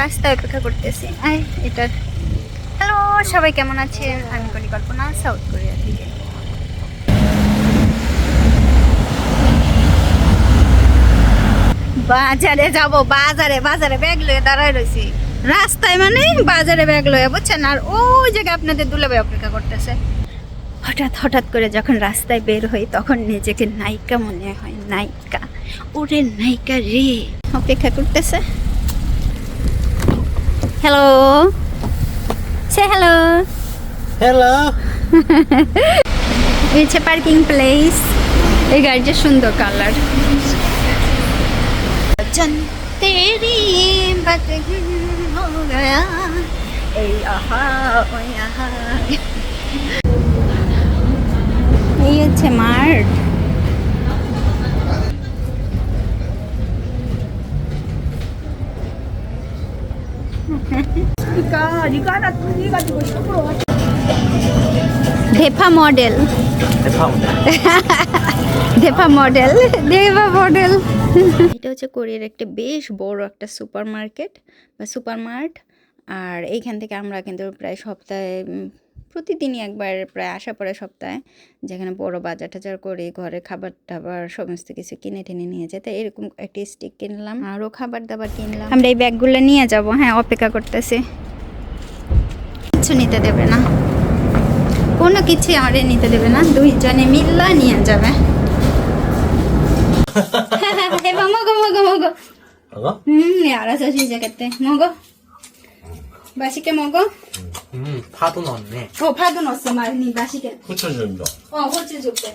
রাস্তায় অপেক্ষা করতেছি। আয় এটা হ্যালো সবাই কেমন আছেন? আমি পরিকল্পনা সাউথ কোরিয়া থেকে। বাজারে যাব, বাজারে বাজারে ব্যাগ লয়ে দাঁড়ায় রয়েছি রাস্তায় মানে বাজারে ব্যাগ লয়ে, বুঝছেন? আর ওই জায়গায় আপনাদের দুলাভাই অপেক্ষা করতেছে। হঠাৎ হঠাৎ করে যখন রাস্তায় বের হই, তখন নিজেকে নায়িকা মনে হয়, নায়িকা। ওরে নায়িকা রে, অপেক্ষা করতেছে। Hello. Say hello. Hello. it's a parking place. এই গাড়িটা সুন্দর কালার তেরি বাত হো গয়া এই আহা ওই আহা এই হচ্ছে মার্ট ধেপা মডেল। দেভা মডেল। দেভা মডেল এটা হচ্ছে কোরিয়ার একটা বেশ বড় একটা সুপার মার্কেট বা সুপার মার্ট আর এইখান থেকে আমরা কিন্তু প্রায় সপ্তাহে প্রতিদিনই একবার প্রায় আসা পড়ে সপ্তাহে যেখানে বড় বাজার টাজার করে ঘরে খাবার টাবার সমস্ত কিছু কিনে টেনে নিয়ে যায় তাই এরকম একটা স্টিক কিনলাম। আরও খাবার দাবার কিনলাম। আমরা এই ব্যাগগুলো নিয়ে যাব হ্যাঁ অপেক্ষা করতেছি। কিছু নিতে দেবে না কোনো কিছু আমারে নিতে দেবে না দুইজনে মিল্লা নিয়ে যাবে এবার মগো মগো মগো Hello? হুম 알아서 시작했대 먹어 맛있게 먹어 음, 파도 넣었네. 어 파도 넣었어 많이 맛있게 후추 준다. 어 호주 줄게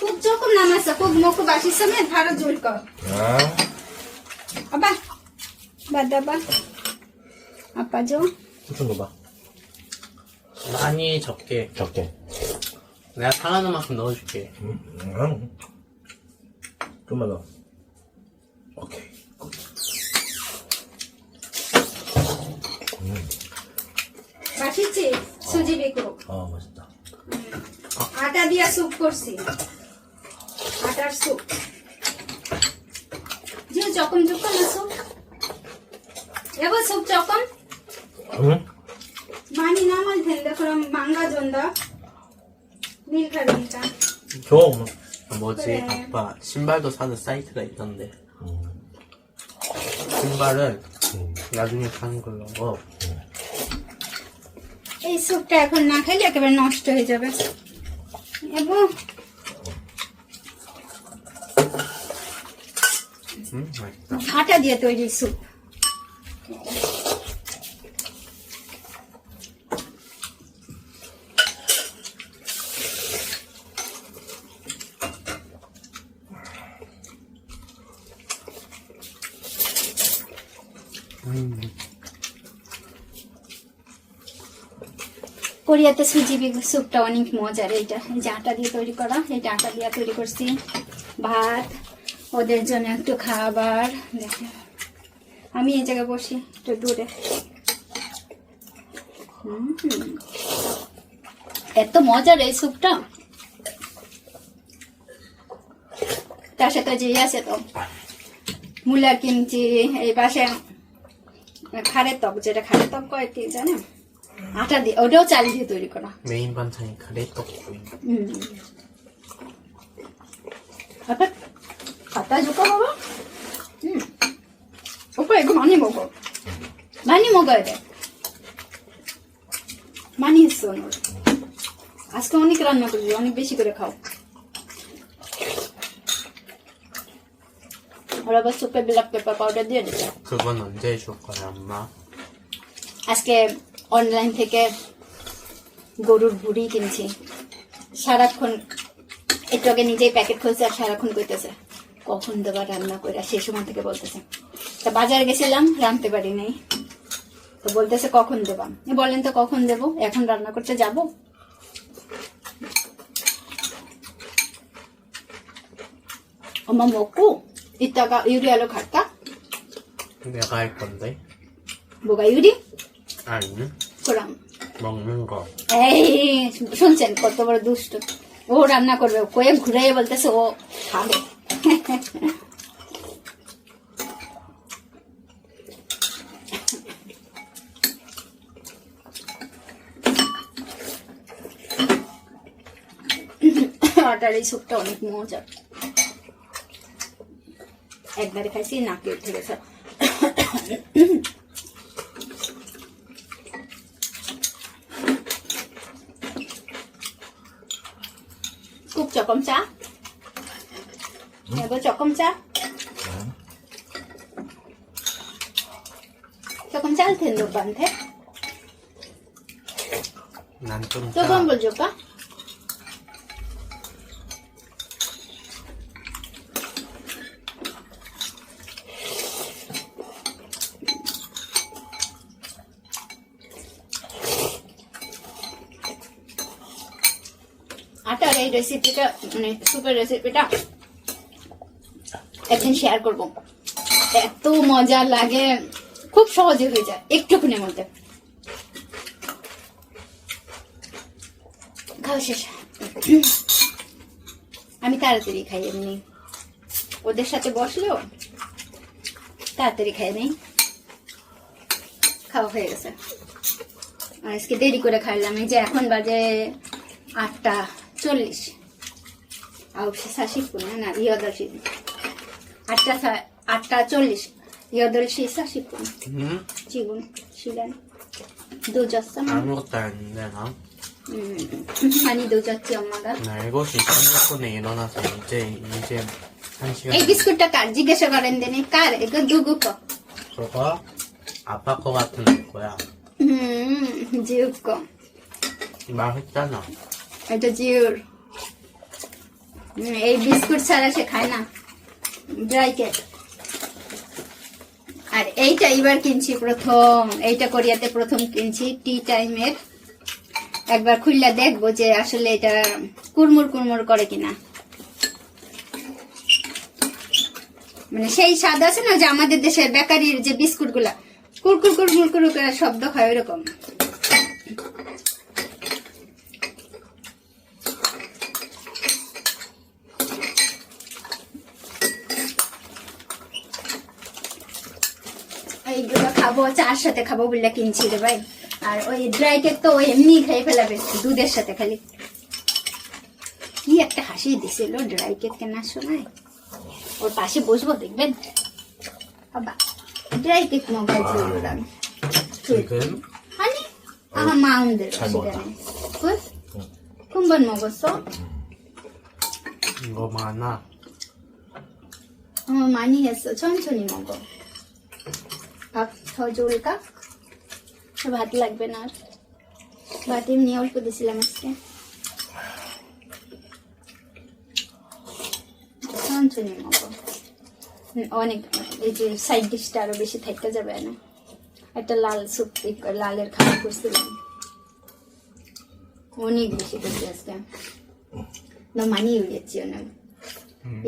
국 조금 남았어 국 먹고 맛있으면 바로 줄거 아, 아빠 받아봐 아빠 줘 후추 넣어봐. 많이 적게. 적게. 내가 사가는 만큼 넣어줄게. 음, 음. 좀만 넣어. 오케이. 맛있지 수지 비국 아, 맛있다. আটা দিয়া স্যুপ করছি আটার স্যুপ জি 조금 조금 স্যুপ 여보 স্যুপ 조금 응? 많이 남을 텐데 그럼 망가진다 밀가루니까 줘. 뭐지? 그래. 아빠 신발도 사는 사이트가 있던데 신발은 나중에 사는 걸로 어. এই স্যুপটা এখন না খেলে একেবারে নষ্ট হয়ে যাবে এবং 음 맛있다 আটা দিয়ে তৈরি স্যুপ কোরিয়াতে সুজি স্যুপটা অনেক মজার, এইটা, এই যে আটা দিয়ে তৈরি করা এইটা আটা দিয়ে তৈরি করছি। ভাত, ওদের জন্য একটু খাবার দেখে আমি এই জায়গায় বসি, একটু দূরে। এত মজার এই স্যুপটা। তার সাথে যে ইয়ে আছে তো মূলা কিনছি এই পাশে খাড়ের ত্বক যেটা খাড়ের ত্বক কয় কি জানো? আটা দিয়ে ওটাও চাল দিয়ে তৈরি করা। মেইন বানছাই খাড়ের ত্বক হুম। আচ্ছা, আটা আটা জুকা বাবা হুম। ওপরে এগুলো মানে মগো। মানে মগো এটা। মানিয়েছ আজকে অনেক রান্না করবি অনেক বেশি করে খাও। ওরা আবার সুপে ব্ল্যাক পেপার পাউডার দিয়ে দিল সুগন্ধ অনুযায়ী মা আজকে অনলাইন থেকে গরুর বুড়ি কিনছি। সারাক্ষণ একটু আগে নিজেই প্যাকেট খুলছে আর সারাক্ষণ করতেছে কখন দেবার রান্না করে সেই সময় থেকে বলতেছে। তা বাজার গেছিলাম রাঁধতে পারি নাই। তো বলতেছে কখন দেবাম বলেন তো কখন দেব? এখন রান্না করতে যাব? আমার মকু 이따가 유리하러 갈까? 내가 할 건데. 뭐가 유리? 아니 그럼. 먹는 거. 에이 শুনছেন কত বড় দুষ্ট ও রান্না করবে কয়ে ঘুরে বলতেছে ও খাবে আটার এই স্যুপটা অনেক মজা একবারে খাইছি নাকে উঠে গেছে cục cho con chá nhà tôi cho con chá cho con chá thì được bẩn thế Cho con vừa được á এই রেসিপিটা মানে সুপের রেসিপিটা একদিন শেয়ার করব। এত মজা লাগে, খুব সহজে হয়ে যায়, একটুখানির মধ্যে। আমি তাড়াতাড়ি খাই এমনি। ওদের সাথে বসলেও তাড়াতাড়ি খাই নেই খাওয়া হয়ে গেছে। আজকে দেরি করে খাইলাম, এই যে এখন বাজে আটটা। চল্লিশ aufși sa și pune na eu dă și asta să asta চল্লিশ eu dă și sa și pune হুম জি গুণ și দেন দু যাচ্ছে না 아무것도 안 했는데 나 많이 늦었지 엄마가 나 7시 30분에 일어나서 이제 이제 한 시간 এই বিস্কুটটা কার জিজ্ঞাসা করেন দেন কার এগুলো দুগুক 저거 아빠 거 같은 거야 হুম জিউক 맛있잖아 এটা হুম, এই বিস্কুট ছাড়া সে খায় না। ড্রাই কেক আর এইটা এবার কিনছি প্রথম। এইটা কোরিয়াতে প্রথম কিনছি টি টাইমের একবার খুললে দেখব যে আসলে এটা কুরমুর কুরমুর করে কিনা। মানে সেই স্বাদ আছে না যে আমাদের দেশের বেকারির যে বিস্কুটগুলা কুরকুর কুরমুর করে শব্দ হয় ওরকম এইগুলো খাবো চার সাথে খাবো বলে কিনছি রে ভাই আর ওই ড্রাই কেক তো ওই এমনি খেয়ে ফেলাবে দুধের সাথে খালি কি একটা হাসি দিছিল ড্রাই কেক কেনার সময় ওর পাশে বসবো দেখবেন বাবা ড্রাই কেক 먹어야지 오랑 지금 아니 아 마운드 잘 먹었다. 끝? 금방 먹었어? 이거 많아 어 많이 했어 천천히 먹어 কাপ খাওয়া জল ভাত লাগবে না আর। ভাত এমনি অল্প দিয়েছিলাম আজকে। চঞ্চনি মতো অনেক এই যে সাইড ডিশটা আরও বেশি থাকতে যাবে না। একটা লাল স্যুপ লালের খাবার করছিলাম। অনেক বেশি করছি আজকে। না মানিয়ে উড়েছি অনেক।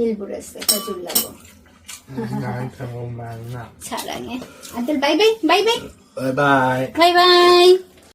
ইলবুড় আছে খজুর লাগো Saranya. Kan Until bye bye, bye bye. Bye bye. Bye bye.